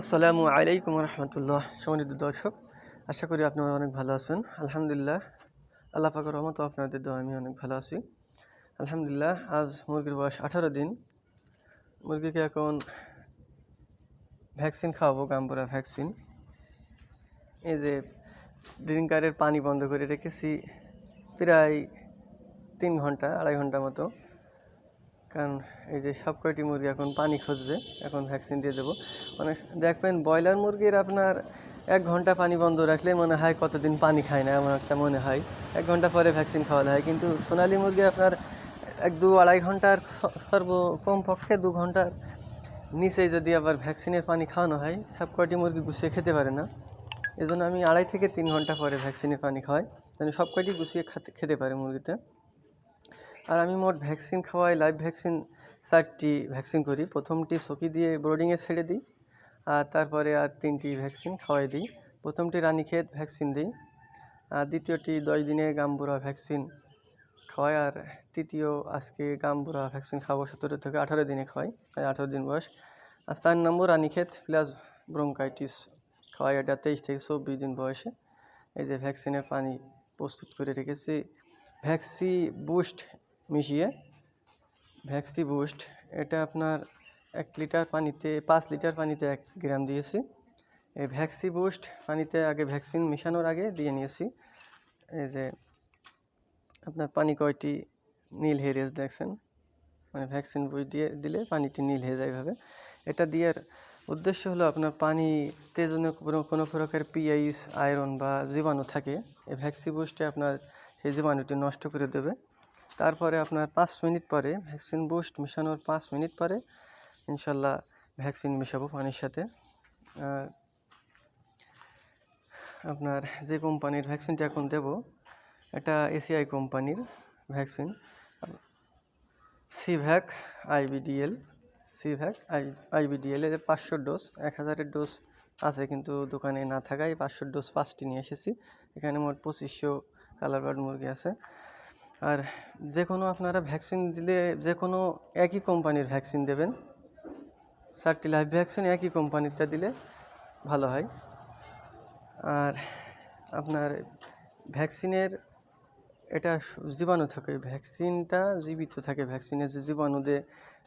আসসালামু আলাইকুম রহমতুল্লাহ। সম্মানিত দর্শক, আশা করি আপনারা অনেক ভালো আছেন। আলহামদুলিল্লাহ, আল্লাহ পাকের রহমত আপনাদের দোয়া আমি অনেক ভালো আছি। আলহামদুলিল্লাহ, আজ মুরগির বয়স আঠারো দিন। মুরগিকে এখন ভ্যাকসিন খাওয়াবো, গাম্বুরা ভ্যাকসিন। এই যে ড্রিঙ্কারের পানি বন্ধ করে রেখেছি, প্রায় তিন ঘণ্টা, আড়াই ঘণ্টা মতো। কারণ এই যে সব কয়টি মুরগি এখন পানি খুঁজছে, এখন ভ্যাকসিন দিয়ে দেবো। মানে দেখবেন ব্রয়লার মুরগির আপনার এক ঘণ্টা পানি বন্ধ রাখলে মনে হয় কতদিন পানি খায় না, এমন একটা মনে হয়। এক ঘণ্টা পরে ভ্যাকসিন খাওয়াতে হয়, কিন্তু সোনালি মুরগি আপনার এক দু আড়াই ঘণ্টার সর্ব কম পক্ষে দু ঘণ্টার নিচে যদি আবার ভ্যাকসিনের পানি খাওয়ানো হয়, সব কয়টি মুরগি গুছিয়ে খেতে পারে না। এজন্য আমি আড়াই থেকে তিন ঘণ্টা পরে ভ্যাকসিনের পানি খাওয়াই, যেন সব কয়টি গুছিয়ে খেতে পারে মুরগিতে। আর আমি মোট ভ্যাকসিন খাওয়াই, লাইভ ভ্যাকসিন চারটি ভ্যাকসিন করি। প্রথমটি সকি দিয়ে ব্রোডিংয়ে ছেড়ে দিই, আর তারপরে আর তিনটি ভ্যাকসিন খাওয়াই দিই। প্রথমটি রানীক্ষেত ভ্যাকসিন দিই, আর দ্বিতীয়টি দশ দিনে গাম্বুরা ভ্যাকসিন খাওয়াই, আর তৃতীয় আজকে গাম্বুরা ভ্যাকসিন খাওয়াবো সতেরো থেকে আঠারো দিনে খাওয়াই আঠারো দিন বয়স। আর চার নম্বর রানীক্ষেত প্লাস ব্রঙ্কাইটিস খাওয়াই, এটা তেইশ থেকে চব্বিশ দিন বয়সে। এই যে ভ্যাকসিনের পানি প্রস্তুত করে রেখেছি। ভ্যাকসি বুস্ট মিশিয়ে ভ্যাক্সি বুস্ট এটা আপনার এক লিটার পানিতে, পাঁচ লিটার পানিতে এক গ্রাম দিয়েছি। এই ভ্যাক্সি বুস্ট পানিতে আগে ভ্যাকসিন মেশানোর আগে দিয়ে নিয়েছি। এই যে আপনার পানি কয়টি নীল হেরেজ দেখছেন? মানে ভ্যাকসিন বুস্ট দিয়ে দিলে পানিটি নীল হয়ে যায় এভাবে। এটা দেওয়ার উদ্দেশ্য হলো আপনার পানিতে যেন কোনো কোনো প্রকার পিআইস আয়রন বা জীবাণু থাকে, এই ভ্যাক্সি বুস্টে আপনার সেই জীবাণুটি নষ্ট করে দেবে। তারপরে আপনার পাঁচ মিনিট পরে ভ্যাকসিন বুস্ট মেশানোর পাঁচ মিনিট পরে ইনশাল্লাহ ভ্যাকসিন মেশাবো পানির সাথে। আর আপনার যে কোম্পানির ভ্যাকসিনটা এখন দেব, এটা এসিআই কোম্পানির ভ্যাকসিন। সিভ্যাক আইবিডিএল, সিভ্যাক আই, আইবিডিএল এর পাঁচশো ডোজ, এক হাজারের ডোজ আছে কিন্তু দোকানে না থাকায় পাঁচশো ডোজ পাঁচটি নিয়ে এসেছি। এখানে মোট পঁচিশশো কালার বার্ড মুরগি আছে। আর যে কোনো আপনারা ভ্যাকসিন দিলে যে কোনো একই কোম্পানির ভ্যাকসিন দেবেন। চারটি লাইভ ভ্যাকসিন একই কোম্পানিরটা দিলে ভালো হয়। আর আপনার ভ্যাকসিনের এটা জীবাণু থাকে, ভ্যাকসিনটা জীবিত থাকে, ভ্যাকসিনের যে জীবাণু দিয়ে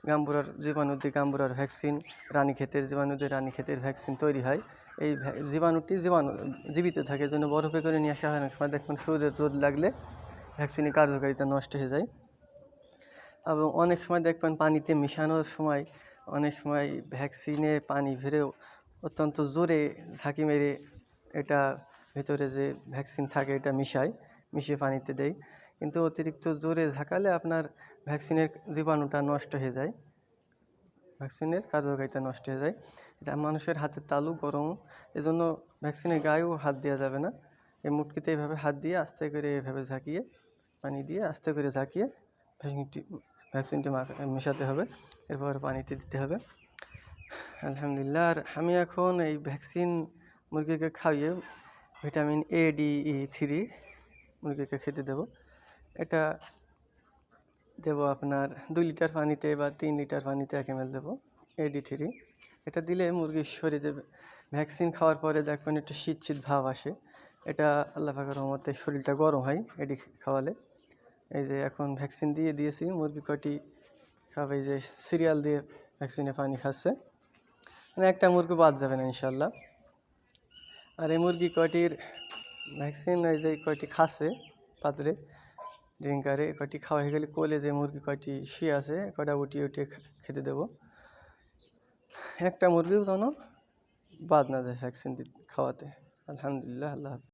গাম্বুরার জীবাণু দিয়ে গাম্বুরার ভ্যাকসিন রানী ক্ষেতের জীবাণু দিয়ে রানী ক্ষেতের ভ্যাকসিন তৈরি হয়। এই জীবাণুটি জীবাণু, জীবিত থাকে জন্য বরফে করে নিয়ে আসা হয়। না সময় দেখবেন সূর্যের রোদ লাগলে ভ্যাকসিনের কার্যকারিতা নষ্ট হয়ে যায়। এবং অনেক সময় দেখবেন পানিতে মিশানোর সময় অনেক সময় ভ্যাকসিনে পানি ভেরেও অত্যন্ত জোরে ঝাঁকি মেরে এটা ভেতরে যে ভ্যাকসিন থাকে এটা মিশায়, মিশিয়ে পানিতে দেয়। কিন্তু অতিরিক্ত জোরে ঝাঁকালে আপনার ভ্যাকসিনের জীবাণুটা নষ্ট হয়ে যায়। ভ্যাকসিনের কার্যকারিতা নষ্ট হয়ে যায়। যা মানুষের হাতের তালু গরম, এজন্য ভ্যাকসিনের গায়েও হাত দেওয়া যাবে না। এই মুটকিতে এইভাবে হাত দিয়ে আস্তে করে এভাবে ঝাঁকিয়ে পানি দিয়ে আস্তে করে ঝাঁকিয়ে ভ্যাকসিনটি ভ্যাকসিনটি মেশাতে হবে। এরপর পানিতে দিতে হবে। আলহামদুলিল্লাহ, আর আমি এখন এই ভ্যাকসিন মুরগিকে খাইয়ে vitamin A D E three মুরগিকে খেতে দেব। এটা দেব আপনার দুই লিটার পানিতে বা তিন লিটার পানিতে এক এম এল দেবো এডি থ্রি এটা দিলে মুরগির শরীরে ভ্যাকসিন খাওয়ার পরে দেখবেন একটু শীত শীত ভাব আসে। এটা আল্লাহ পাকের রহমতে শরীরটা গরম হয় এডি খাওয়ালে। এই যে এখন ভ্যাকসিন দিয়ে দিয়েছি, মুরগি কটি সব এই যে সিরিয়াল দিয়ে ভ্যাকসিনে পানি খাচ্ছে। মানে একটা মুরগি বাদ যাবে না ইনশাল্লাহ আর এই মুরগি কয়টির ভ্যাকসিন, এই যে কয়টি খাচ্ছে, পাত্রে ড্রিঙ্কারে কয়টি খাওয়া হয়ে গেলে কোলে যে মুরগি কয়টি শুয়ে আছে, কয়টা উঠিয়ে উঠিয়ে খেতে দেবো। একটা মুরগিও যেন বাদ না যায় ভ্যাকসিন খাওয়াতে। আলহামদুলিল্লাহ, আল্লাহ